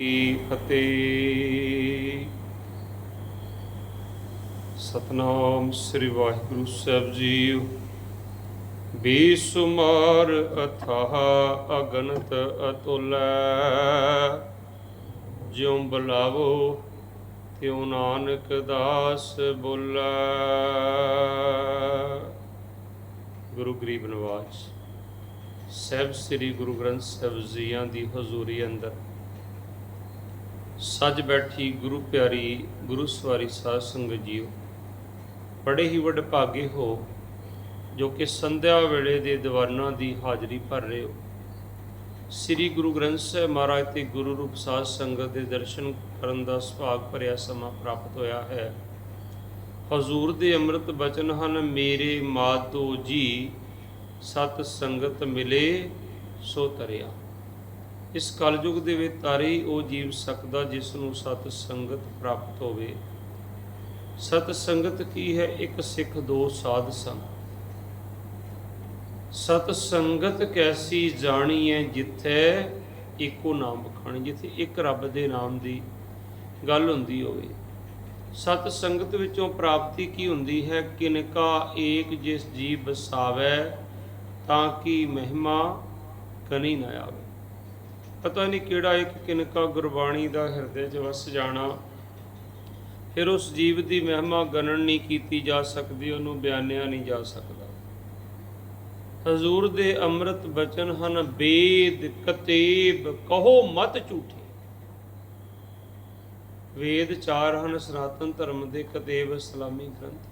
ਕੀ ਫਤਿਹ। ਸਤਨਾਮ ਸ੍ਰੀ ਵਾਹਿਗੁਰੂ ਸਾਹਿਬ ਜੀਓ। ਬੇਸੁਮਾਰ ਅਥਾਹ ਅਗਨਤ ਅਤੁਲੈ। ਜਿਉ ਬੁਲਾਵੋ ਤਿਉ ਨਾਨਕ ਦਾਸ ਬੋਲੇ। ਗੁਰੂ ਗਰੀਬ ਨਵਾਜ ਸਾਹਿਬ, ਸ੍ਰੀ ਗੁਰੂ ਗ੍ਰੰਥ ਸਾਹਿਬ ਜੀਆਂ ਦੀ ਹਜ਼ੂਰੀ ਅੰਦਰ ਸੱਜ ਬੈਠੀ ਗੁਰੂ ਪਿਆਰੀ, ਗੁਰੂ ਸਵਾਰੀ ਸਾਧ ਸੰਗਤ ਜੀਓ। ਬੜੇ ਹੀ ਵੱਡ ਭਾਗੇ ਹੋ, ਜੋ ਕਿ ਸੰਧਿਆ ਵੇਲੇ ਦੇ ਦੀਵਾਨਾਂ ਦੀ ਹਾਜ਼ਰੀ ਭਰ ਰਹੇ ਹੋ। ਸ੍ਰੀ ਗੁਰੂ ਗ੍ਰੰਥ ਸਾਹਿਬ ਮਹਾਰਾਜ ਤੇ ਗੁਰੂ ਰੂਪ ਸਾਧ ਸੰਗਤ ਦੇ ਦਰਸ਼ਨ ਕਰਨ ਦਾ ਸੁਭਾਗ ਭਰਿਆ ਸਮਾਂ ਪ੍ਰਾਪਤ ਹੋਇਆ ਹੈ। ਹਜ਼ੂਰ ਦੇ ਅੰਮ੍ਰਿਤ ਬਚਨ ਹਨ, ਮੇਰੇ ਮਾਤੋ ਜੀ, ਸਤ ਸੰਗਤ ਮਿਲੇ, ਸੋ ਤਰਿਆ। ਇਸ ਕਲਯੁਗ ਦੇ ਵਿੱਚ ਤਾਰੇ ਹੀ ਉਹ ਜੀਵ ਸਕਦਾ ਜਿਸ ਨੂੰ ਸਤ ਸੰਗਤ ਪ੍ਰਾਪਤ ਹੋਵੇ। ਸਤ ਸੰਗਤ ਕੀ ਹੈ? ਇੱਕ ਸਿੱਖ, ਦੋ ਸਾਧ ਸੰਗ। ਸਤ ਸੰਗਤ ਕੈਸੀ ਜਾਣੀ ਹੈ ਜਿੱਥੇ ਇੱਕੋ ਨਾਮ ਬਖਾਣੀ ਜਿੱਥੇ ਇੱਕ ਰੱਬ ਦੇ ਨਾਮ ਦੀ ਗੱਲ ਹੁੰਦੀ ਹੋਵੇ। ਸਤ ਸੰਗਤ ਵਿੱਚੋਂ ਪ੍ਰਾਪਤੀ ਕੀ ਹੁੰਦੀ ਹੈ? ਕਿਨਕਾ ਏਕ ਜਿਸ ਜੀਵ ਬਸਾਵੇ ਤਾਂ ਕਿ ਮਹਿਮਾ ਕਨੀ ਨਾ ਆਵੇ। ਪਤਾ ਨਹੀਂ ਕਿਹੜਾ ਇੱਕ ਕਿਨਕਾ ਗੁਰਬਾਣੀ ਦਾ ਹਿਰਦੇ 'ਚ ਵਸ ਜਾਣਾ। ਫਿਰ ਉਸ ਜੀਵ ਦੀ ਮਹਿਮਾ ਗਣਨ ਨਹੀਂ ਕੀਤੀ ਜਾ ਸਕਦੀ, ਉਹਨੂੰ ਬਿਆਨਿਆ ਨਹੀਂ ਜਾ ਸਕਦਾ। ਹਜ਼ੂਰ ਦੇ ਅੰਮ੍ਰਿਤ ਬਚਨ ਹਨ ਬੇਦ ਕਤੇਬ ਕਹੋ ਮਤ ਝੂਠੇ। ਵੇਦ ਚਾਰ ਹਨ, ਸਨਾਤਨ ਧਰਮ ਦੇ ਕਤੇਬ ਇਸਲਾਮੀ ਗ੍ਰੰਥ।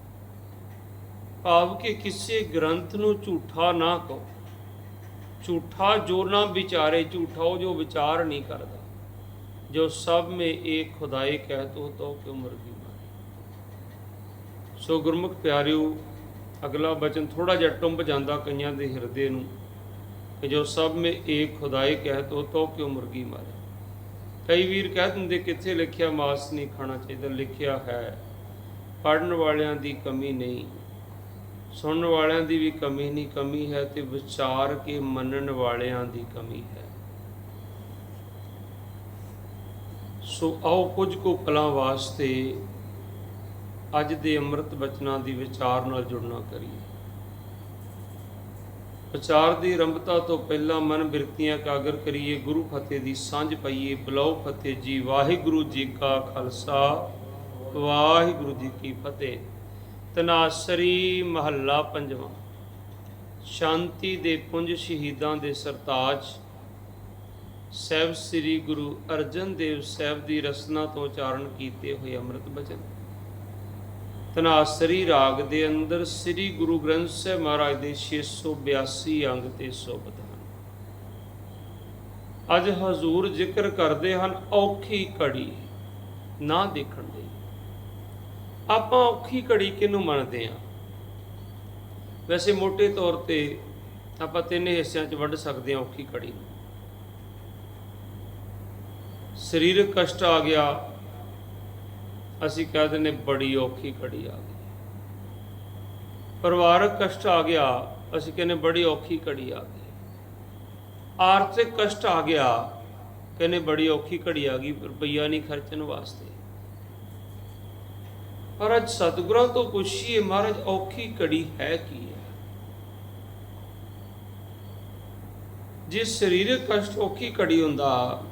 ਭਾਵ ਕਿ ਕਿਸੇ ਗ੍ਰੰਥ ਨੂੰ ਝੂਠਾ ਨਾ ਕਹੋ। ਝੂਠਾ ਜੋ ਨਾ ਵਿਚਾਰੇ, ਝੂਠਾ ਉਹ ਜੋ ਵਿਚਾਰ ਨਹੀਂ ਕਰਦਾ। ਜੋ ਸਭ ਮੇ ਏਕ ਖੁਦਾਈ ਕਹਿਤੋ ਤੋ ਕਿ ਉਮਰ ਦੀ ਮਾਰੀ। ਸੋ ਗੁਰਮੁਖ ਪਿਆਰਿਓ, ਅਗਲਾ ਬਚਨ ਥੋੜਾ ਜਿਹਾ ਟੁੰਬ ਜਾਂਦਾ ਕਈਆਂ ਦੇ ਹਿਰਦੇ ਨੂੰ, ਕਿ ਜੋ ਸਭ ਮੇ ਏਕ ਖੁਦਾਈ ਕਹਿਤੋ ਤੋ ਕਿ ਉਮਰ ਦੀ ਮਾਰੀ। ਕਈ ਵੀਰ ਕਹਿ ਦਿੰਦੇ, ਕਿੱਥੇ ਲਿਖਿਆ ਮਾਸ ਨਹੀਂ ਖਾਣਾ ਚਾਹੀਦਾ, ਲਿਖਿਆ ਹੈ ਪੜਨ ਵਾਲਿਆਂ ਦੀ ਕਮੀ ਨਹੀਂ। ਸੁਣਨ ਵਾਲਿਆਂ ਦੀ ਵੀ ਕਮੀ ਨਹੀਂ, ਕਮੀ ਹੈ ਤੇ ਵਿਚਾਰ ਕੇ ਮੰਨਣ ਵਾਲਿਆਂ ਦੀ ਕਮੀ ਹੈ। ਸੋ ਆਓ ਕੁਝ ਕੁ ਪਲਾਂ ਵਾਸਤੇ ਅੱਜ ਦੇ ਅੰਮ੍ਰਿਤ ਬਚਨਾਂ ਦੀ ਵਿਚਾਰ ਨਾਲ ਜੁੜਨਾ ਕਰੀਏ। ਵਿਚਾਰ ਦੀ ਆਰੰਭਤਾ ਤੋਂ ਪਹਿਲਾਂ ਮਨ ਬਿਰਤੀਆਂ ਕਾਗਰ ਕਰੀਏ, ਗੁਰੂ ਫਤਿਹ ਦੀ ਸਾਂਝ ਪਾਈਏ, ਬਲਾਉ ਫਤਿਹ ਜੀ, ਵਾਹਿਗੁਰੂ ਜੀ ਕਾ ਖਾਲਸਾ, ਵਾਹਿਗੁਰੂ ਜੀ ਕੀ ਫਤਿਹ। ਤਨਾਸਰੀ ਮਹੱਲਾ ਪੰਜਵਾਂ। ਸ਼ਾਂਤੀ ਦੇ ਪੁੰਜ ਸ਼ਹੀਦਾਂ ਦੇ ਸਰਤਾਜ। ਸਹਿਬ ਸ੍ਰੀ ਗੁਰੂ ਅਰਜਨ ਦੇਵ ਸਾਹਿਬ ਦੀ ਰਸਨਾ ਤੋਂ ਉਚਾਰਨ ਕੀਤੇ ਹੋਏ ਅੰਮ੍ਰਿਤ ਬਚਨ। ਤਨਾਸਰੀ ਰਾਗ ਦੇ ਅੰਦਰ ਸ੍ਰੀ ਗੁਰੂ ਗ੍ਰੰਥ ਸਾਹਿਬ ਮਹਾਰਾਜ ਦੇ 682 ਅੰਗ ਤੇ ਸੋਭਤ ਹਨ। ਅੱਜ ਹਜ਼ੂਰ ਜ਼ਿਕਰ ਕਰਦੇ ਹਨ ਔਖੀ ਘੜੀ ਨਾ ਦੇਖਣਾ ਆਪਾਂ ਔਖੀ ਘੜੀ ਕਿਹਨੂੰ ਮੰਨਦੇ ਆ ਵੈਸੇ ਮੋٹے ਤੌਰ ਤੇ ਆਪਾਂ ਤਿੰਨ ਹਿੱਸਿਆਂ 'ਚ ਵੱਢ ਸਕਦੇ ਹਾਂ ਔਖੀ ਘੜੀ ਨੂੰ। ਸਰੀਰਕ ਕਸ਼ਟ ਆ ਗਿਆ, ਅਸੀਂ ਕਹਿ ਦਿੰਦੇ ਬੜੀ ਔਖੀ ਘੜੀ ਆ ਗਈ। ਪਰਿਵਾਰਕ ਕਸ਼ਟ ਆ ਗਿਆ, ਅਸੀਂ ਕਹਿੰਦੇ ਬੜੀ ਔਖੀ ਘੜੀ ਆ ਗਈ। ਆਰਥਿਕ ਕਸ਼ਟ ਆ ਗਿਆ, ਕਹਿੰਦੇ ਬੜੀ ਔਖੀ ਘੜੀ ਆ ਗਈ, ਰੁਪਈਆ ਨਹੀਂ ਖਰਚਣ ਵਾਸਤੇ। ਪਰ ਅੱਜ ਸਤਿਗੁਰਾਂ ਤੋਂ ਪੁੱਛੀਏ, ਮਹਾਰਾਜ, ਔਖੀ ਘੜੀ ਹੈ ਕੀ ਹੈ? ਜੇ ਸਰੀਰਕ ਕਸ਼ਟ ਔਖੀ ਘੜੀ ਹੁੰਦਾ,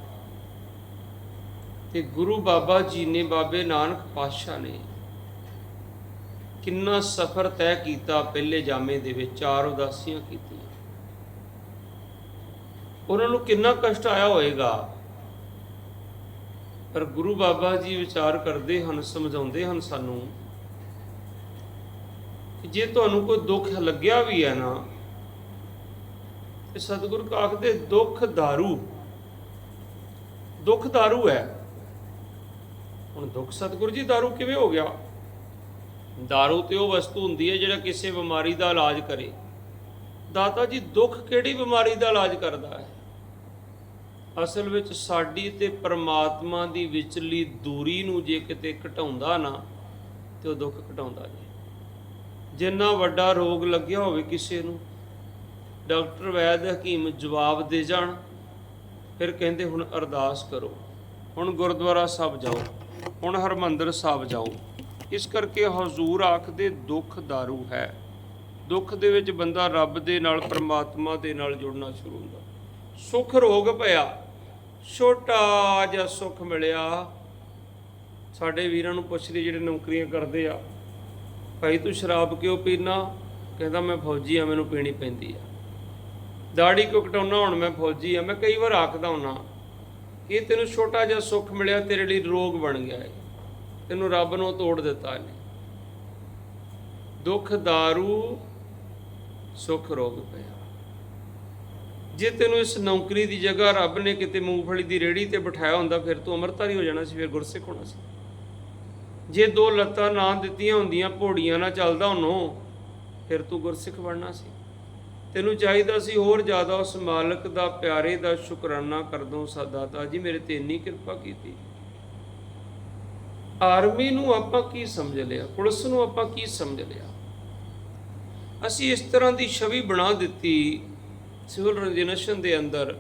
ਤੇ ਗੁਰੂ ਬਾਬਾ ਜੀ ਨੇ ਬਾਬੇ ਨਾਨਕ ਪਾਤਸ਼ਾਹ ਨੇ ਕਿੰਨਾ ਸਫ਼ਰ ਤੈਅ ਕੀਤਾ, ਪਹਿਲੇ ਜਾਮੇ ਦੇ ਵਿੱਚ, ਚਾਰ ਉਦਾਸੀਆਂ ਕੀਤੀਆਂ। ਉਹਨਾਂ ਨੂੰ ਕਿੰਨਾ ਕਸ਼ਟ ਆਇਆ ਹੋਵੇਗਾ ਪਰ ਗੁਰੂ ਬਾਬਾ ਜੀ ਵਿਚਾਰ ਕਰਦੇ ਹਨ ਸਮਝਾਉਂਦੇ ਹਨ ਸਾਨੂੰ ਕਿ ਜੇ ਤੁਹਾਨੂੰ ਕੋਈ ਦੁੱਖ ਲੱਗਿਆ ਵੀ ਹੈ ਨਾ ਤੇ ਸਤਿਗੁਰੂ ਆਖਦੇ ਦੁੱਖ दारू ਦੁੱਖ दारू ਹੈ ਹੁਣ ਦੁੱਖ ਸਤਿਗੁਰੂ ਜੀ दारू ਕਿਵੇਂ ਹੋ ਗਿਆ दारू ਤੇ ਉਹ ਵਸਤੂ ਹੁੰਦੀ ਹੈ ਜਿਹੜਾ ਕਿਸੇ ਬਿਮਾਰੀ ਦਾ ਇਲਾਜ ਕਰੇ ਦਾਤਾ ਜੀ ਦੁੱਖ ਕਿਹੜੀ ਬਿਮਾਰੀ ਦਾ ਇਲਾਜ ਕਰਦਾ ਹੈ ਅਸਲ ਵਿੱਚ ਸਾਡੀ ਤੇ ਪਰਮਾਤਮਾ ਦੀ ਵਿਚਲੀ ਦੂਰੀ ਨੂੰ ਜੇ ਕਿਤੇ ਘਟਾਉਂਦਾ ਨਾ, ਤੇ ਉਹ ਦੁੱਖ ਘਟਾਉਂਦਾ ਜੀ। ਜਿੰਨਾ ਵੱਡਾ ਰੋਗ ਲੱਗਿਆ ਹੋਵੇ ਕਿਸੇ ਨੂੰ, ਡਾਕਟਰ ਵੈਦ ਹਕੀਮ ਜਵਾਬ ਦੇ ਜਾਣ, ਫਿਰ ਕਹਿੰਦੇ ਹੁਣ ਅਰਦਾਸ ਕਰੋ। ਹੁਣ ਗੁਰਦੁਆਰਾ ਸਾਹਿਬ ਜਾਓ, ਹੁਣ ਹਰਮੰਦਰ ਸਾਹਿਬ ਜਾਓ। ਇਸ ਕਰਕੇ ਹਜ਼ੂਰ ਆਖਦੇ ਦੁੱਖ ਦਾਰੂ ਹੈ। ਦੁੱਖ ਦੇ ਵਿੱਚ ਬੰਦਾ ਰੱਬ ਦੇ ਨਾਲ, ਪਰਮਾਤਮਾ ਦੇ ਨਾਲ ਜੁੜਨਾ ਸ਼ੁਰੂ ਹੁੰਦਾ। ਸੁਖ ਰੋਗ ਪਿਆ ਛੋਟਾ ਜਿਹਾ ਸੁੱਖ ਮਿਲਿਆ। ਸਾਡੇ ਵੀਰਾਂ ਨੂੰ ਪੁੱਛਦੇ ਜਿਹੜੇ ਨੌਕਰੀਆਂ ਕਰਦੇ ਆ, ਭਾਈ ਤੂੰ ਸ਼ਰਾਬ ਕਿਉਂ ਪੀਣਾ ਕਹਿੰਦਾ, ਮੈਂ ਫੌਜੀ ਆ, ਮੈਨੂੰ ਪੀਣੀ ਪੈਂਦੀ ਆ। ਦਾੜੀ ਕਿਉਂ ਕਟਾਉਣਾ? ਹੁਣ ਮੈਂ ਫੌਜੀ ਆ। ਮੈਂ ਕਈ ਵਾਰ ਆਖਦਾ ਹੁੰਨਾ, ਕਿ ਇਹ ਤੈਨੂੰ ਛੋਟਾ ਜਿਹਾ ਸੁੱਖ ਮਿਲਿਆ, ਤੇਰੇ ਲਈ ਰੋਗ ਬਣ ਗਿਆ ਹੈ ਤੈਨੂੰ ਰੱਬ ਨੂੰ ਤੋੜ ਦਿੱਤਾ ਇਹਨੇ ਦੁੱਖ दारू ਸੁੱਖ, ਰੋਗ ਪਿਆ। ਜੇ ਤੈਨੂੰ ਇਸ ਨੌਕਰੀ ਦੀ ਜਗ੍ਹਾ ਰੱਬ ਨੇ ਕਿਤੇ ਮੂੰਗਫਲੀ ਦੀ ਰੇੜੀ ਤੇ ਬਿਠਾਇਆ ਹੁੰਦਾ, ਫਿਰ ਤੂੰ ਅਮਰਤਾਰੀ ਹੋ ਜਾਣਾ ਸੀ, ਫਿਰ ਗੁਰਸਿੱਖ ਹੋਣਾ ਸੀ। ਜੇ ਦੋ ਲੱਤਾਂ ਨਾ ਦਿੱਤੀਆਂ ਹੁੰਦੀਆਂ ਘੋੜੀਆਂ ਨਾਲ ਚੱਲਦਾ ਉਹਨੂੰ, ਫਿਰ ਤੂੰ ਗੁਰਸਿੱਖ ਬਣਨਾ ਸੀ। ਤੈਨੂੰ ਚਾਹੀਦਾ ਸੀ ਹੋਰ ਜ਼ਿਆਦਾ ਉਸ ਮਾਲਕ ਦਾ, ਪਿਆਰੇ ਦਾ ਸ਼ੁਕਰਾਨਾ ਕਰਦੋਂ ਸਦਾਤਾ ਜੀ, ਮੇਰੇ ਤੇ ਇੰਨੀ ਕਿਰਪਾ ਕੀਤੀ। ਆਰਮੀ ਨੂੰ ਆਪਾਂ ਕੀ ਸਮਝ ਲਿਆ, ਪੁਲਿਸ ਨੂੰ ਆਪਾਂ ਕੀ ਸਮਝ ਲਿਆ? ਅਸੀਂ ਇਸ ਤਰ੍ਹਾਂ ਦੀ ਛਵੀ ਬਣਾ ਦਿੱਤੀ ਸਿਵਲ ਰਜਿਨੇਸ਼ਨ ਦੇ ਅੰਦਰ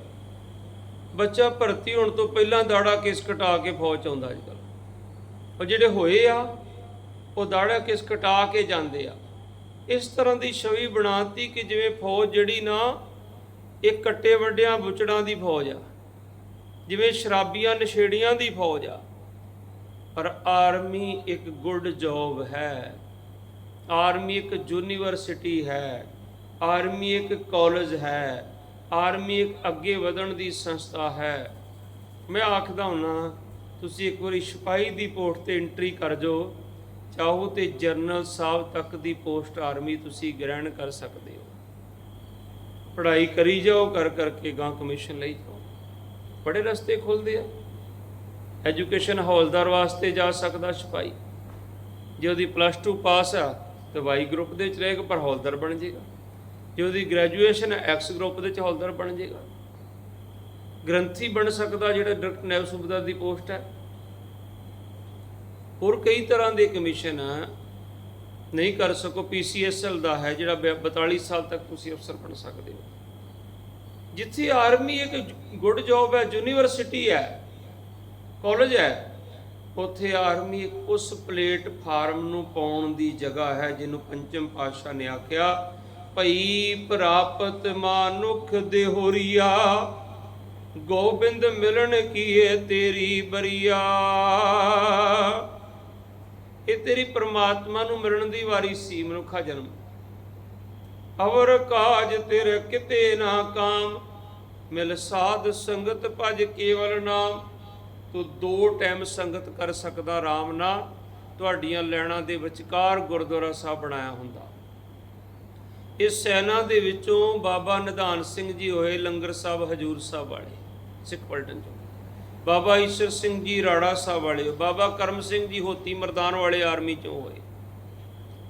ਬੱਚਾ ਭਰਤੀ ਹੋਣ ਤੋਂ ਪਹਿਲਾਂ ਦਾੜਾ ਕੇਸ ਕਟਾ ਕੇ ਫੌਜ ਚ ਆਉਂਦਾ ਅੱਜ ਕੱਲ੍ਹ ਉਹ ਜਿਹੜੇ ਹੋਏ ਆ, ਉਹ ਦਾੜਾ ਕੇਸ ਕਟਾ ਕੇ ਜਾਂਦੇ ਆ। ਇਸ ਤਰ੍ਹਾਂ ਦੀ ਛਵੀ ਬਣਾਤੀ ਕਿ ਜਿਵੇਂ ਫੌਜ ਜਿਹੜੀ ਨਾ, ਇਹ ਕੱਟੇ ਵੱਡਿਆਂ ਬੁਚੜਾਂ ਦੀ ਫੌਜ ਆ। ਜਿਵੇਂ ਸ਼ਰਾਬੀਆਂ ਨਸ਼ੇੜੀਆਂ ਦੀ ਫੌਜ ਆ। ਪਰ ਆਰਮੀ ਇੱਕ ਗੁੱਡ ਜੌਬ ਹੈ। ਆਰਮੀ ਇੱਕ ਯੂਨੀਵਰਸਿਟੀ ਹੈ। ਆਰਮੀ ਇੱਕ ਕਾਲਜ ਹੈ। ਆਰਮੀ ਇੱਕ ਅੱਗੇ ਵਧਣ ਦੀ ਸੰਸਥਾ ਹੈ। ਮੈਂ ਆਖਦਾ ਹੁਣਾ ਤੁਸੀਂ ਇੱਕ ਵਾਰੀ ਸਿਪਾਹੀ ਦੀ ਪੋਸਟ ਤੇ ਐਂਟਰੀ ਕਰ ਜਾਓ। ਚਾਹੋ ਤੇ ਜਨਰਲ ਸਾਹਿਬ ਤੱਕ ਦੀ ਪੋਸਟ ਆਰਮੀ ਤੁਸੀਂ ਗ੍ਰਹਿਣ ਕਰ ਸਕਦੇ ਹੋ। ਪੜ੍ਹਾਈ ਕਰੀ ਜਾਓ, ਕਰ ਕਰਕੇ ਗਾਂ ਕਮਿਸ਼ਨ ਲਈ ਜਾਓ। ਬੜੇ ਰਸਤੇ ਖੁੱਲਦੇ ਆ। ਐਜੂਕੇਸ਼ਨ ਹੌਲਦਾਰ ਵਾਸਤੇ ਜਾ ਸਕਦਾ ਸਿਪਾਹੀ। ਜੇ ਉਹਦੀ ਪਲੱਸ 2 ਪਾਸ ਆ, ਤਾਂ ਵਾਈ ਗਰੁੱਪ ਦੇ ਵਿੱਚ ਰਹੇਗਾ, ਪਰ ਹੌਲਦਾਰ ਬਣ ਜਾਏਗਾ। ਜੇ ਉਹਦੀ ਗ੍ਰੈਜੂਏਸ਼ਨ ਐਕਸ ਗਰੁੱਪ ਦੇ ਵਿੱਚ ਬਣ ਜਾਏਗਾ। ਗ੍ਰੰਥੀ ਬਣ ਸਕਦਾ ਜਿਹੜਾ ਡਾਇਰੈਕਟ ਨਾਇਬ ਸੂਬੇਦਾਰ ਦੀ ਪੋਸਟ ਹੈ। ਹੋਰ ਕਈ ਤਰ੍ਹਾਂ ਦੇ ਕਮਿਸ਼ਨ ਨਹੀਂ ਕਰ ਸਕੋ ਪੀਸੀਐਸਐਲ ਦਾ ਹੈ, ਜਿਹੜਾ ਬ- 42 ਸਾਲ ਤੱਕ ਤੁਸੀਂ ਅਫਸਰ ਬਣ ਸਕਦੇ ਹੋ। ਜਿੱਥੇ ਆਰਮੀ ਇੱਕ ਗੁੱਡ ਜੌਬ ਹੈ, ਯੂਨੀਵਰਸਿਟੀ ਹੈ, ਕਾਲਜ ਹੈ, ਉੱਥੇ ਆਰਮੀ ਉਸ ਪਲੇਟਫਾਰਮ ਨੂੰ ਪਾਉਣ ਦੀ ਜਗ੍ਹਾ ਹੈ, ਜਿਹਨੂੰ ਪੰਚਮ ਪਾਤਸ਼ਾਹ ਨੇ ਆਖਿਆ ਭਈ ਪ੍ਰਾਪਤ ਮਾਨੁਖ ਦੇ ਗੋਬਿੰਦ ਮਿਲਣ ਕੀਏ ਤੇਰੀ ਬਰੀਆ। ਇਹ ਤੇਰੀ ਪ੍ਰਮਾਤਮਾ ਨੂੰ ਮਿਲਣ ਦੀ ਵਾਰੀ ਸੀ, ਮਨੁੱਖਾ ਜਨਮ। ਅਵਰ ਕਾਜ ਤੇਰੇ ਕਿਤੇ ਨਾ ਕਾਮ, ਮਿਲ ਸਾਧ ਸੰਗਤ ਭਜ ਕੇਵਲ ਨਾਮ। ਤੂੰ ਦੋ ਟਾਈਮ ਸੰਗਤ ਕਰ ਸਕਦਾ ਰਾਮ ਨਾਲ ਤੁਹਾਡੀਆਂ ਲੈਣਾ ਦੇ ਵਿਚਕਾਰ ਗੁਰਦੁਆਰਾ ਸਾਹਿਬ ਬਣਾਇਆ ਹੁੰਦਾ। ਇਸ ਸੈਨਾ ਦੇ ਵਿੱਚੋਂ ਬਾਬਾ ਨਿਧਾਨ ਸਿੰਘ ਜੀ ਹੋਏ ਲੰਗਰ ਸਾਹਿਬ ਹਜੂਰ ਸਾਹਿਬ ਵਾਲੇ, ਸਿੱਖ ਪਲਟਨ ਚੋਂ ਬਾਬਾ ਈਸ਼ਰ ਸਿੰਘ ਜੀ ਰਾੜਾ ਸਾਹਿਬ ਵਾਲੇ, ਬਾਬਾ ਕਰਮ ਸਿੰਘ ਜੀ ਹੋਤੀ ਮਰਦਾਨ ਵਾਲੇ ਆਰਮੀ ਚੋਂ ਹੋਏ।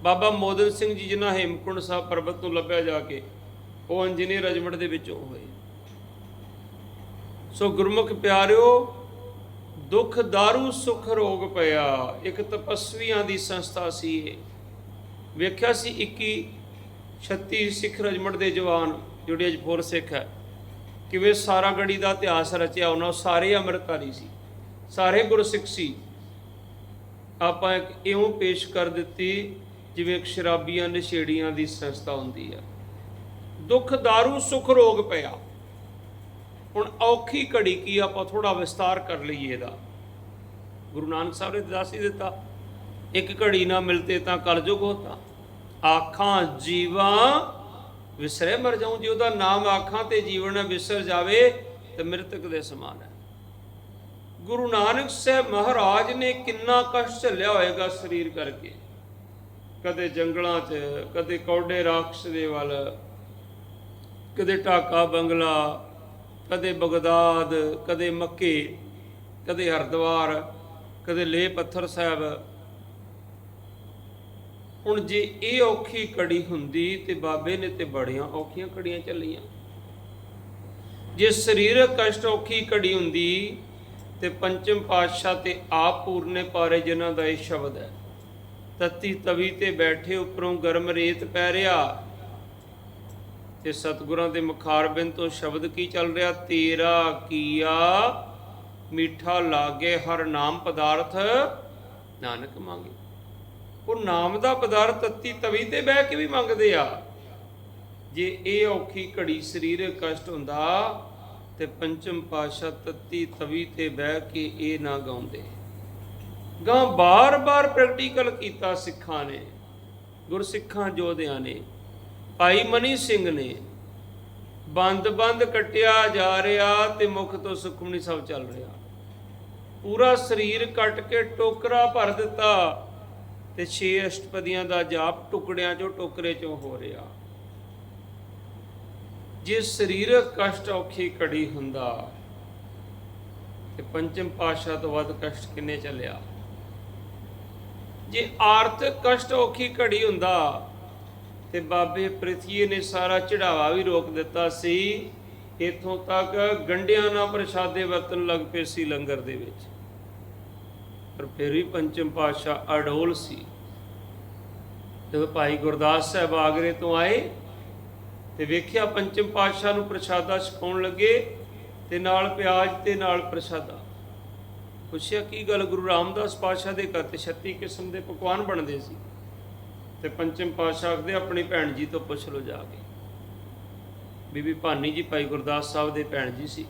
ਬਾਬਾ ਮੋਦਨ ਸਿੰਘ ਜੀ ਜਿਨ੍ਹਾਂ ਹੇਮਕੁੰਡ ਸਾਹਿਬ ਪਰਬਤ ਤੋਂ ਲੱਭਿਆ ਜਾ ਕੇ, ਉਹ ਇੰਜੀਨੀਅਰ ਰਜਮੰਡ ਦੇ ਵਿੱਚੋਂ ਹੋਏ। ਸੋ ਗੁਰਮੁਖ ਪਿਆਰਿਓ, ਦੁੱਖ दारू ਸੁਖ ਰੋਗ ਪਿਆ, ਇੱਕ ਤਪਸਵੀਆਂ ਦੀ ਸੰਸਥਾ ਸੀ ਇਹ। ਵੇਖਿਆ ਸੀ 21 36 ਸਿੱਖ ਰਜਮੰਡ ਦੇ ਜਵਾਨ ਜਿਹੜੇ ਅੱਜ ਫੋਰ ਸਿੱਖ ਹੈ। ਕਿਵੇਂ ਸਾਰਾ ਗੜੀ ਦਾ ਇਤਿਹਾਸ ਰਚਿਆ, ਉਹਨਾਂ ਉਹ ਸਾਰੇ ਅੰਮ੍ਰਿਤਧਾਰੀ ਸੀ, ਸਾਰੇ ਗੁਰਸਿੱਖ ਸੀ। ਆਪਾਂ ਇੱਕ ਇਉਂ ਪੇਸ਼ ਕਰ ਦਿੱਤੀ, ਜਿਵੇਂ ਇੱਕ ਸ਼ਰਾਬੀਆਂ ਨਸ਼ੇੜੀਆਂ ਦੀ ਸੰਸਥਾ ਹੁੰਦੀ ਆ ਦੁੱਖ दारू ਸੁਖ, ਰੋਗ ਪਿਆ। ਹੁਣ ਔਖੀ ਘੜੀ ਕੀ ਆਪਾਂ ਥੋੜਾ ਵਿਸਤਾਰ ਕਰ ਲਈਏ ਇਹਦਾ? ਗੁਰੂ ਨਾਨਕ ਸਾਹਿਬ ਨੇ ਦੱਸ ਹੀ ਦਿੱਤਾ, ਇੱਕ ਘੜੀ ਨਾ ਮਿਲਤੇ ਤਾਂ ਕਲਯੁਗ ਹੋਤਾ। ਆਖਾਂ ਜੀਵਾਂ ਵਿਸਰੇ ਮਰ ਜਾਉਂ ਜੇ ਉਹਦਾ ਨਾਮ ਆਖਾਂ ਤੇ ਜੀਵਨ ਵਿਸਰ ਜਾਵੇ, ਤੇ ਮ੍ਰਿਤਕ ਦੇ ਸਮਾਨ ਹੈ। ਗੁਰੂ ਨਾਨਕ ਸਾਹਿਬ ਮਹਾਰਾਜ ਨੇ ਕਿੰਨਾ ਕਸ਼ਟ ਝੱਲਿਆ ਹੋਏਗਾ ਸਰੀਰ ਕਰਕੇ। ਕਦੇ ਜੰਗਲਾਂ 'ਚ, ਕਦੇ ਕੌਡੇ ਰਾਖਸ਼ ਦੇ ਵੱਲ, ਕਦੇ ਢਾਕਾ ਬੰਗਲਾ, ਕਦੇ ਬਗਦਾਦ, ਕਦੇ ਮੱਕੇ, ਕਦੇ ਹਰਿਦੁਆਰ, ਕਦੇ ਲੇਹ ਪੱਥਰ ਸਾਹਿਬ ਹੁਣ ਜੇ ਇਹ ਔਖੀ ਕੜੀ ਹੁੰਦੀ ਤੇ ਬਾਬੇ ਨੇ ਤੇ ਬੜੀਆਂ ਔਖੀਆਂ ਕੜੀਆਂ ਚੱਲੀਆਂ। ਜੇ ਸਰੀਰਕ ਕਸ਼ਟ ਔਖੀ ਕੜੀ ਹੁੰਦੀ ਤੇ ਪੰਚਮ ਪਾਤਸ਼ਾਹ ਤੇ ਆਪ ਪੂਰਨੇ ਪਾਰੇ ਜਿਨ੍ਹਾਂ ਦਾ ਇਹ ਸ਼ਬਦ ਹੈ। ਤਤੀ ਤਵੀ ਤੇ ਬੈਠੇ ਉੱਪਰੋਂ ਗਰਮ ਰੇਤ ਪੈ ਰਿਹਾ ਤੇ ਸਤਿਗੁਰਾਂ ਦੇ ਮੁਖਾਰਬਿੰਦ ਤੋਂ ਸ਼ਬਦ ਕੀ ਚੱਲ ਰਿਹਾ? ਤੇਰਾ ਕੀਆ ਮੀਠਾ ਲਾਗੇ ਹਰ ਨਾਮ ਪਦਾਰਥ, ਨਾਨਕ ਮੰਗੇ। ਉਹ ਨਾਮ ਦਾ ਪਦਾਰਥ ਤੱਤੀ ਤਵੀ ਤੇ ਬਹਿ ਕੇ ਵੀ ਮੰਗਦੇ ਆ। ਜੇ ਇਹ ਔਖੀ ਘੜੀ ਸਰੀਰਕ ਕਸ਼ਟ ਹੁੰਦਾ ਤੇ ਪੰਚਮ ਪਾਸ਼ਾ ਤੱਤੀ ਤਵੀ ਤੇ ਬਹਿ ਕੇ ਇਹ ਨਾ ਗਾਉਂਦੇ। ਗਾਂ ਬਾਰ-ਬਾਰ ਪ੍ਰੈਕਟੀਕਲ ਕੀਤਾ ਸਿੱਖਾਂ ਨੇ, ਗੁਰਸਿੱਖਾਂ ਜੋਧਿਆਂ ਨੇ, ਭਾਈ ਮਨੀ ਸਿੰਘ ਨੇ, ਬੰਦ-ਬੰਦ ਕਟਿਆ ਜਾ ਰਿਹਾ ਤੇ ਮੁਖ ਤੋਂ ਸੁਖਮਨੀ ਸਭ ਚੱਲ ਰਿਹਾ। ਪੂਰਾ ਸਰੀਰ ਕੱਟ ਕੇ ਟੋਕਰਾ ਭਰ ਦਿੱਤਾ। ਤੇ ਛੇ ਅਸ਼ਟਪਦੀਆਂ ਦਾ ਜਾਪ ਟੁਕੜਿਆਂ ਚੋਂ ਟੋਕਰੇ ਚੋਂ ਹੋ ਰਿਹਾ। ਜੇ ਸਰੀਰਕ ਕਸ਼ਟ ਔਖੀ ਘੜੀ ਹੁੰਦਾ, ਤੇ ਪੰਚਮ ਪਾਸ਼ਾ ਤੋਂ ਵੱਧ ਕਸ਼ਟ ਕਿੰਨੇ ਚੱਲਿਆ? ਜੇ ਆਰਥਿਕ ਕਸ਼ਟ ਔਖੀ ਘੜੀ ਹੁੰਦਾ, ਤੇ ਬਾਬੇ ਪ੍ਰਿਥੀਏ ਨੇ ਸਾਰਾ ਚੜਾਵਾ ਵੀ ਰੋਕ ਦਿੱਤਾ ਸੀ। ਇਥੋਂ ਤੱਕ ਗੰਡਿਆਂ ਨਾਲ ਪ੍ਰਸ਼ਾਦੇ ਵਰਤਣ ਲੱਗ ਪਏ ਸੀ ਲੰਗਰ ਦੇ ਵਿੱਚ। ਪਰ ਫਿਰ ਵੀ ਪੰਚਮ ਪਾਤਸ਼ਾਹ ਅਡੋਲ ਸੀ। ਜਦੋਂ ਭਾਈ ਗੁਰਦਾਸ ਸਾਹਿਬ ਆਗਰੇ ਤੋਂ ਆਏ ਤੇ ਵੇਖਿਆ ਪੰਚਮ ਪਾਤਸ਼ਾਹ ਨੂੰ ਪ੍ਰਸ਼ਾਦਾ ਛਕਾਉਣ ਲੱਗੇ ਤੇ ਨਾਲ ਪਿਆਜ਼ ਤੇ ਨਾਲ ਪ੍ਰਸ਼ਾਦਾ। ਪੁੱਛਿਆ, ਕੀ ਗੱਲ ਗੁਰੂ ਰਾਮਦਾਸ ਪਾਤਸ਼ਾਹ ਦੇ ਘਰ ਤੇ 36 ਕਿਸਮ ਦੇ ਪਕਵਾਨ ਬਣਦੇ ਸੀ? ਤੇ ਪੰਚਮ ਪਾਤਸ਼ਾਹ ਆਖਦੇ, ਆਪਣੀ ਭੈਣ ਜੀ ਤੋਂ ਪੁੱਛ ਲੋ ਜਾ ਕੇ। ਬੀਬੀ ਭਾਨੀ ਜੀ, ਭਾਈ ਗੁਰਦਾਸ ਸਾਹਿਬ ਦੇ ਭੈਣ ਜੀ ਸੀ।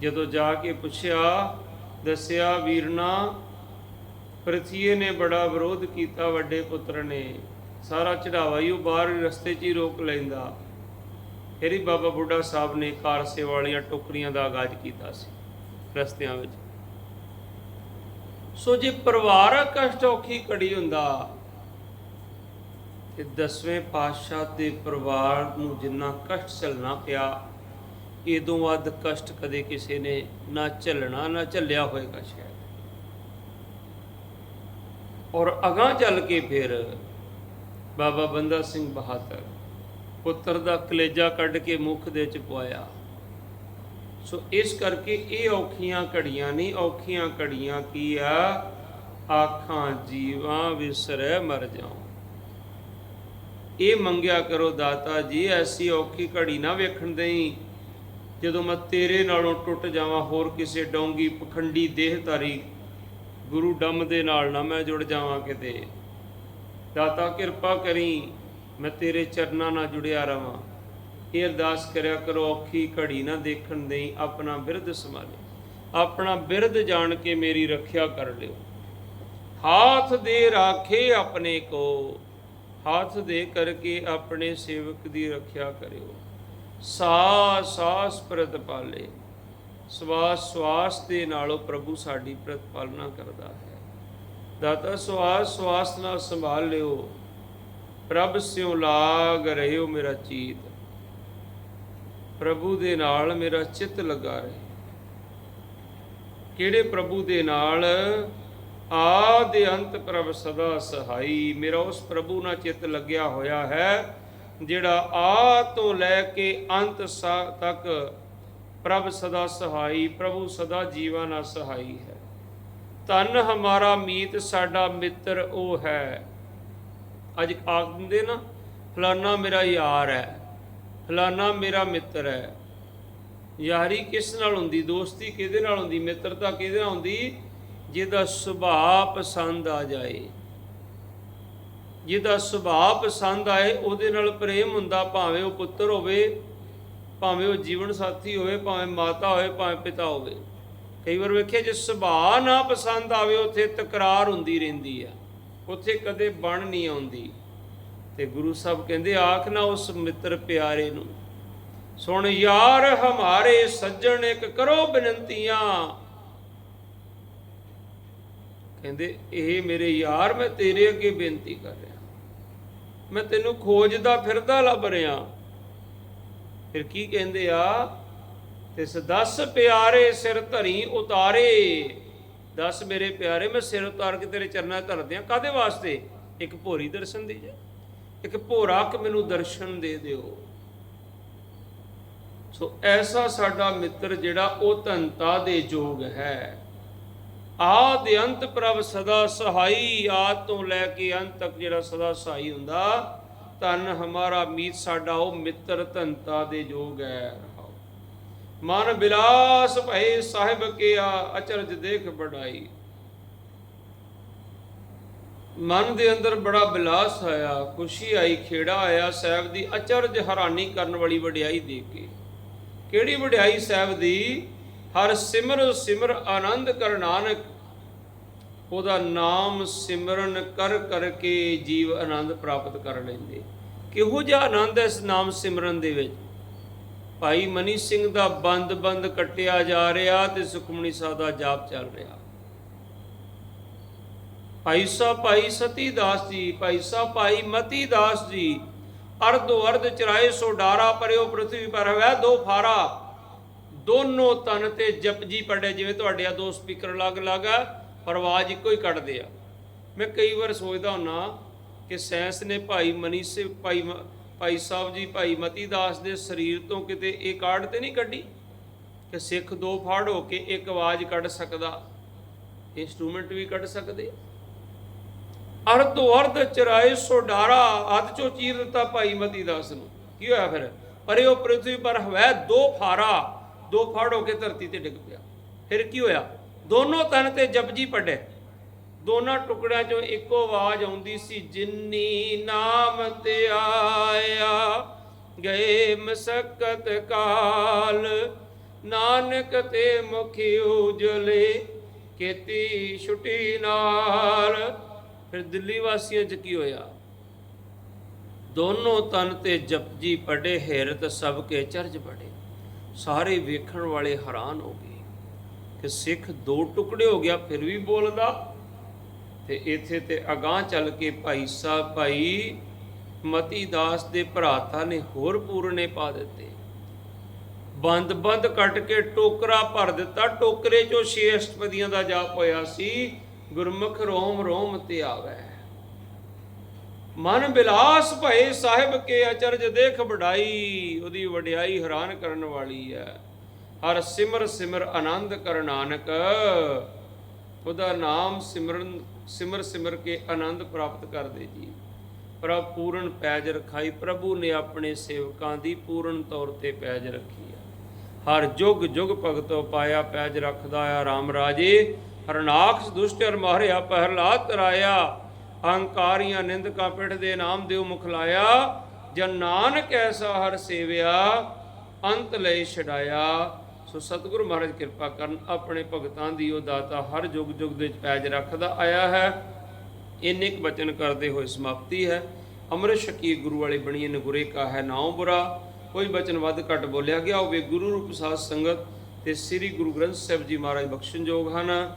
ਜਦੋਂ ਜਾ ਕੇ ਪੁੱਛਿਆ ਦੱਸਿਆ, ਵੀਰਨਾ ਪ੍ਰਥੀਏ ਨੇ ਬੜਾ ਵਿਰੋਧ ਕੀਤਾ ਵੱਡੇ ਪੁੱਤਰ ਨੇ। ਸਾਰਾ ਚੜਾਵਾ ਹੀ ਉਹ ਬਾਹਰ ਰਸਤੇ 'ਚ ਹੀ ਰੋਕ ਲੈਂਦਾ। ਫਿਰ ਹੀ ਬਾਬਾ ਬੁੱਢਾ ਸਾਹਿਬ ਨੇ ਕਾਰ ਸੇਵਾ ਵਾਲੀਆਂ ਟੋਕਰੀਆਂ ਦਾ ਆਗਾਜ਼ ਕੀਤਾ ਸੀ ਰਸਤਿਆਂ ਵਿੱਚ। ਸੋ ਜੇ ਪਰਿਵਾਰਕ ਕਸ਼ਟ ਔਖੀ ਘੜੀ ਹੁੰਦਾ। ਤੇ ਦਸਵੇਂ ਪਾਤਸ਼ਾਹ ਦੇ ਪਰਿਵਾਰ ਨੂੰ ਜਿੰਨਾ ਕਸ਼ਟ ਝੱਲਣਾ ਪਿਆ ਇਦੋਂ ਵੱਧ ਕਸ਼ਟ ਕਦੇ ਕਿਸੇ ਨੇ ਨਾ ਝੱਲਣਾ, ਨਾ ਝੱਲਿਆ ਹੋਏਗਾ ਸ਼ਾਇਦ। ਔਰ ਅਗਾਹ ਚੱਲ ਕੇ ਫਿਰ ਬਾਬਾ ਬੰਦਾ ਸਿੰਘ ਬਹਾਦਰ ਪੁੱਤਰ ਦਾ ਕਲੇਜਾ ਕੱਢ ਕੇ ਮੁਖ ਦੇ ਚ ਪਵਾਇਆ। ਸੋ ਇਸ ਕਰਕੇ ਇਹ ਔਖੀਆਂ ਘੜੀਆਂ ਨਹੀਂ, ਔਖੀਆਂ ਘੜੀਆਂ ਕੀ ਆ? ਆਖਾਂ, ਜੀਵਾਂ ਵਿਸਰੈ ਮਰ ਜਾਉ। ਇਹ ਮੰਗਿਆ ਕਰੋ ਦਾਤਾ ਜੀ, ਐਸੀ ਔਖੀ ਘੜੀ ਨਾ ਵੇਖਣ ਦੇਈ। ਜਦੋਂ ਮੈਂ ਤੇਰੇ ਨਾਲੋਂ ਟੁੱਟ ਜਾਵਾਂ, ਹੋਰ ਕਿਸੇ ਡੋਂਗੀ ਪਖੰਡੀ ਦੇਹਧਾਰੀ ਗੁਰੂ ਡੰਮ ਦੇ ਨਾਲ ਨਾ ਮੈਂ ਜੁੜ ਜਾਵਾਂ ਕਿਤੇ। ਦਾਤਾ, ਕਿਰਪਾ ਕਰੀ ਮੈਂ ਤੇਰੇ ਚਰਨਾਂ ਨਾਲ ਜੁੜਿਆ ਰਵਾਂ। ਇਹ ਅਰਦਾਸ ਕਰਿਆ ਕਰੋ, ਔਖੀ ਘੜੀ ਨਾ ਦੇਖਣ ਦੇਈ, ਆਪਣਾ ਬਿਰਧ ਸੰਭਾਲੇ। ਆਪਣਾ ਬਿਰਧ ਜਾਣ ਕੇ ਮੇਰੀ ਰੱਖਿਆ ਕਰ ਲਿਓ। ਹਾਥ ਦੇ ਰਾਖੇ ਆਪਣੇ ਕੋ, ਹੱਥ ਦੇ ਕਰਕੇ ਆਪਣੇ ਸੇਵਕ ਦੀ ਰੱਖਿਆ ਕਰਿਓ। ਸਾਸ ਸਾਸ ਪ੍ਰਤਪਾਲੇ ਸਵਾਸ ਸਵਾਸ ਦੇ ਨਾਲੋਂ ਪ੍ਰਭੂ ਸਾਡੀ ਪ੍ਰਤਪਾਲਨਾ ਕਰਦਾ ਹੈ। ਦਾਤਾ ਸਵਾਸ ਸਵਾਸ ਨਾਲ ਸੰਭਾਲ ਲਿਓ। ਪ੍ਰਭ ਸਿਉ ਲਾਗ ਰਹਿਓ ਮੇਰਾ ਚੀਤ। ਪ੍ਰਭੂ ਦੇ ਨਾਲ ਮੇਰਾ ਚਿੱਤ ਲੱਗਾ ਰਹੇ। ਕਿਹੜੇ ਪ੍ਰਭੂ ਦੇ ਨਾਲ? ਆਦ ਅੰਤ ਪ੍ਰਭ ਸਦਾ ਸਹਾਈ। ਮੇਰਾ ਉਸ ਪ੍ਰਭੂ ਨਾਲ ਚਿੱਤ ਲੱਗਿਆ ਹੋਇਆ ਹੈ। ਜਿਹੜਾ ਆ ਤੋਂ ਲੈ ਕੇ ਅੰਤ ਸਾ- ਤੱਕ ਪ੍ਰਭ ਸਦਾ ਸਹਾਈ, ਪ੍ਰਭੂ ਸਦਾ ਜੀਵਾਂ ਨਾਲ ਸਹਾਈ ਹੈ। ਤਨ ਹਮਾਰਾ ਮੀਤ, ਸਾਡਾ ਮਿੱਤਰ ਉਹ ਹੈ। ਅੱਜ ਆਖਦੇ ਨਾ, ਫਲਾਨਾ ਮੇਰਾ ਯਾਰ ਹੈ, ਫਲਾਨਾ ਮੇਰਾ ਮਿੱਤਰ ਹੈ। ਯਾਰੀ ਕਿਸ ਨਾਲ ਹੁੰਦੀ? ਦੋਸਤੀ ਕਿਹਦੇ ਨਾਲ ਹੁੰਦੀ? ਮਿੱਤਰਤਾ ਕਿਹਦੇ ਨਾਲ ਹੁੰਦੀ? ਜਿਹਦਾ ਸੁਭਾਅ ਪਸੰਦ ਆ ਜਾਏ। ਜਿਹਦਾ ਸੁਭਾਅ ਪਸੰਦ ਆਏ, ਉਹਦੇ ਨਾਲ ਪ੍ਰੇਮ ਹੁੰਦਾ, ਭਾਵੇਂ ਉਹ ਪੁੱਤਰ ਹੋਵੇ, ਭਾਵੇਂ ਉਹ ਜੀਵਨ ਸਾਥੀ ਹੋਵੇ, ਭਾਵੇਂ ਮਾਤਾ ਹੋਵੇ, ਭਾਵੇਂ ਪਿਤਾ ਹੋਵੇ। ਕਈ ਵਾਰ ਵੇਖਿਆ, ਜੇ ਸੁਭਾਅ ਨਾ ਪਸੰਦ ਆਵੇ, ਉੱਥੇ ਤਕਰਾਰ ਹੁੰਦੀ ਰਹਿੰਦੀ ਆ। ਉੱਥੇ ਕਦੇ ਬਣ ਨਹੀਂ ਆਉਂਦੀ। ਤੇ ਗੁਰੂ ਸਾਹਿਬ ਕਹਿੰਦੇ, ਆਖ ਨਾ ਉਸ ਮਿੱਤਰ ਪਿਆਰੇ ਨੂੰ, ਸੁਣ ਯਾਰ, ਹਮਾਰੇ ਸੱਜਣ ਇੱਕ ਕਰੋ ਬੇਨਤੀਆਂ। ਕਹਿੰਦੇ, ਇਹ ਮੇਰੇ ਯਾਰ, ਮੈਂ ਤੇਰੇ ਅੱਗੇ ਬੇਨਤੀ ਕਰ ਰਿਹਾ। ਮੈਂ ਤੈਨੂੰ ਖੋਜਦਾ ਫਿਰਦਾ ਲੱਭ ਰਿਹਾ। ਫਿਰ ਕੀ ਕਹਿੰਦੇ ਆ? ਤਿਸ ਦਸ ਪਿਆਰੇ ਸਿਰ ਧਰੀ ਉਤਾਰੇ। ਦਸ ਮੇਰੇ ਪਿਆਰੇ, ਮੈਂ ਸਿਰ ਉਤਾਰ ਕੇ ਤੇਰੇ ਚਰਨਾਂ 'ਚ ਧਰਦੇ ਕਾਦੇ ਵਾਸਤੇ? ਇੱਕ ਭੋਰੀ ਦਰਸ਼ਨ ਦੀ ਜੇ। ਇੱਕ ਭੋਰਾ ਕਿ ਮੈਨੂੰ ਦਰਸ਼ਨ ਦੇ ਦਿਓ। ਸੋ ਐਸਾ ਸਾਡਾ ਮਿੱਤਰ ਜਿਹੜਾ ਉਹ ਧੰਤਾ ਦੇ ਯੋਗ ਹੈ। ਆਦ ਅੰਤ ਪ੍ਰਭ ਸਦਾ ਸਹਾਈ, ਆਦ ਤੋਂ ਲੈ ਕੇ ਅੰਤ ਤੱਕ ਜਿਹੜਾ ਸਦਾ ਸਹਾਈ ਹੁੰਦਾ ਤਨ ਹਮਾਰਾ ਮੀਤ ਸਾਡਾ ਉਹ ਮਿੱਤਰ ਧੰਤਾ ਦੇ ਯੋਗ ਹੈ ਮਨ ਬਿਲਾਸ ਭਏ ਸਾਹਿਬ ਕੀਆ, ਅਚਰਜ ਦੇਖ ਬੜਾਈ ਮਨ ਦੇ ਅੰਦਰ ਬੜਾ ਬਿਲਾਸ ਆਇਆ ਖੁਸ਼ੀ ਆਈ, ਖੇੜਾ ਆਇਆ ਸਾਹਿਬ ਦੀ, ਅਚਰਜ ਹੈਰਾਨੀ ਕਰਨ ਵਾਲੀ ਵਡਿਆਈ ਦੇਖ ਕੇ। ਕਿਹੜੀ ਵਡਿਆਈ ਸਾਹਿਬ ਦੀ? ਹਰ ਸਿਮਰ ਸਿਮਰ ਆਨੰਦ ਕਰ ਨਾਨਕ, ਉਹਦਾ ਨਾਮ ਸਿਮਰਨ ਕਰ ਕਰਕੇ ਜੀਵ ਆਨੰਦ ਪ੍ਰਾਪਤ ਕਰ ਲੈਂਦੇ। ਕਿਹੋ ਜਿਹਾ ਆਨੰਦ ਹੈ ਇਸ ਨਾਮ ਸਿਮਰਨ ਦੇ ਵਿੱਚ? ਭਾਈ ਮਨੀ ਸਿੰਘ ਦਾ ਬੰਦ ਬੰਦ ਕੱਟਿਆ ਜਾ ਰਿਹਾ ਤੇ ਸੁਖਮਨੀ ਸਾਹਿਬ ਦਾ ਜਾਪ ਚੱਲ ਰਿਹਾ। ਭਾਈ ਸਾਹਿਬ ਭਾਈ ਸਤੀ ਦਾਸ ਜੀ, ਭਾਈ ਸਾਹਿਬ ਭਾਈ ਮਤੀ ਦਾਸ ਜੀ, ਅਰਧੋ ਅਰਧ ਚਰਾਏ ਸੋ ਡਾਰਾ ਪਰਿਓ ਪ੍ਰithvi ਪਰ ਹਵੈ ਦੋ ਫਾਰਾ। ਦੋਨੋਂ ਤਨ ਤੇ ਜਪਜੀ ਪੜੇ ਜਿਵੇਂ ਤੁਹਾਡੇ ਆ ਦੋ ਸਪੀਕਰ ਅਲੱਗ ਅਲੱਗ ਆ, ਪਰ ਆਵਾਜ਼ ਇੱਕੋ ਹੀ ਕੱਢਦੇ ਆ। ਮੈਂ ਕਈ ਵਾਰ ਸੋਚਦਾ ਹੁੰਨਾ ਕਿ ਸੈਂਸ ਨੇ ਭਾਈ ਮਨੀ ਸੇ, ਭਾਈ ਭਾਈ ਸਾਹਿਬ ਜੀ, ਭਾਈ ਮਤੀ ਦਾਸ ਦੇ ਸਰੀਰ ਤੋਂ ਕਿਤੇ ਇਹ ਕਾਢ ਤੇ ਨਹੀਂ ਕੱਢੀ? ਕਿ ਸਿੱਖ ਦੋ ਫਾੜ ਹੋ ਕੇ ਇੱਕ ਆਵਾਜ਼ ਕੱਢ ਸਕਦਾ, ਇੰਸਟਰੂਮੈਂਟ ਵੀ ਕੱਢ ਸਕਦੇ ਅਰਧ ਅਰਧ ਚਰਾਏ ਸੋ ਡਾਰਾ, ਅੱਧ ਚੋਂ ਚੀਰ ਦਿੱਤਾ ਭਾਈ ਮਤੀ ਦਾਸ ਨੂੰ। ਕੀ ਹੋਇਆ ਫਿਰ? ਪਰੇ ਉਹ ਪ੍ਰਿਥਵੀ ਪਰ ਹਵੈ ਦੋ ਫਾਰਾ। ਦੋ ਫਾੜ ਹੋ ਕੇ ਧਰਤੀ ਤੇ ਡਿੱਗ ਪਿਆ। ਫਿਰ ਕੀ ਹੋਇਆ? ਦੋਨੋਂ ਤਨ ਤੇ ਜਪਜੀ ਪੜੇ ਦੋਨਾਂ ਟੁਕੜਿਆਂ ਚੋਂ ਇੱਕੋ ਆਵਾਜ਼ ਆਉਂਦੀ ਸੀ, ਜਿੰਨੀ ਨਾਮ ਤੇ ਆਇਆ, ਗਏ ਮਸਕਤ ਕਾਲ। ਨਾਨਕ ਤੇ ਮੁਖੀ ਉਜਲੇ ਕੀਤੀ ਛੁਟੀ ਨਾਲ। ਫਿਰ ਦਿੱਲੀ ਵਾਸੀਆਂ 'ਚ ਕੀ ਹੋਇਆ? ਦੋਨੋਂ ਤਨ ਤੇ ਜਪਜੀ ਪੜੇ ਹਿਰਤ ਸਭ ਕੇ ਚਰਜ ਪੜੇ ਸਾਰੇ ਵੇਖਣ ਵਾਲੇ ਹੈਰਾਨ ਹੋ ਗਏ ਕਿ ਸਿੱਖ ਦੋ ਟੁਕੜੇ ਹੋ ਗਿਆ, ਫਿਰ ਵੀ ਬੋਲਦਾ। ਤੇ ਇੱਥੇ ਤੇ ਅਗਾਹ ਚੱਲ ਕੇ ਭਾਈ ਸਾਹਿਬ, ਭਾਈ ਮਤੀ ਦਾਸ ਦੇ ਭਰਾਤਾ ਨੇ ਹੋਰ ਪੂਰਨੇ ਪਾ ਦਿੱਤੇ। ਬੰਦ ਬੰਦ ਕੱਟ ਕੇ ਟੋਕਰਾ ਭਰ ਦਿੱਤਾ। ਟੋਕਰੇ ਚੋਂ ਛੇ ਅਸ਼ਟਪਦੀਆਂ ਦਾ ਜਾਪ ਹੋਇਆ ਸੀ, ਗੁਰਮੁਖ ਰੋਮ ਰੋਮ ਤੇ ਆਵੈ। ਮਨ ਬਿਲਾਸ ਭਏ ਸਾਹਿਬ ਕੇ ਅਚਰਜ ਦੇਖ ਵਡਾਈ, ਉਹਦੀ ਵਡਿਆਈ ਹੈਰਾਨ ਕਰਨ ਵਾਲੀ ਹੈ ਹਰ ਸਿਮਰ ਸਿਮਰ ਆਨੰਦ ਕਰ ਨਾਨਕ, ਉਹਦਾ ਨਾਮ ਸਿਮਰਨ, ਸਿਮਰ ਸਿਮਰ ਕੇ ਆਨੰਦ ਪ੍ਰਾਪਤ ਕਰਦੇ ਜੀ। ਪ੍ਰਭ ਪੂਰਨ ਪੈਜ ਰਖਾਈ, ਪ੍ਰਭੂ ਨੇ ਆਪਣੇ ਸੇਵਕਾਂ ਦੀ ਪੂਰਨ ਤੌਰ ਤੇ ਪੈਜ ਰੱਖੀ ਹੈ ਹਰ ਜੁਗ ਜੁਗ ਭਗਤੋ ਪਾਇਆ ਪੈਜ ਰੱਖਦਾ ਆ RAM ਰਾਜੇ, ਹਰਨਾਕਸ ਦੁਸ਼ਟ ਹਰ ਮਾਰਿਆ ਪਹਿਲਾਦ ਤਰਾਇਆ ਅਹੰਕਾਰੀਆਂ ਨਿੰਦਕਾਂ ਪਿਠ ਦੇ ਨਾਮ ਦਿਓ ਮੁਖ ਲਾਇਆ, ਜਨ ਨਾਨਕ ਐਸਾ ਹਰ ਸੇਵਿਆ, ਅੰਤ ਲਈ ਛਡਾਇਆ। ਸੋ ਸਤਿਗੁਰੂ ਮਹਾਰਾਜ ਕਿਰਪਾ ਕਰਨ ਆਪਣੇ ਭਗਤਾਂ ਦੀ ਉਹ ਦਾਤਾ ਹਰ ਯੁਗ ਯੁਗ ਦੇ ਪੈਜ ਰੱਖਦਾ ਆਇਆ ਹੈ। ਇੰਨੇ ਕੁ ਬਚਨ ਕਰਦੇ ਹੋਏ ਸਮਾਪਤੀ ਹੈ। ਅੰਮ੍ਰਿਤ ਸ਼ਕੀ ਗੁਰੂ ਵਾਲੇ ਬਣੀਏ ਨਗੁਰੇ ਕਾ ਹੈ ਨਾਉ ਬੁਰਾ। ਕੋਈ ਬਚਨ ਵੱਧ ਘੱਟ ਬੋਲਿਆ ਗਿਆ ਹੋਵੇ, ਗੁਰੂ ਰੂਪ ਸਾਧ ਸੰਗਤ ਤੇ ਸ੍ਰੀ ਗੁਰੂ ਗ੍ਰੰਥ ਸਾਹਿਬ ਜੀ ਮਹਾਰਾਜ ਬਖਸ਼ਣਯੋਗ ਹਨ।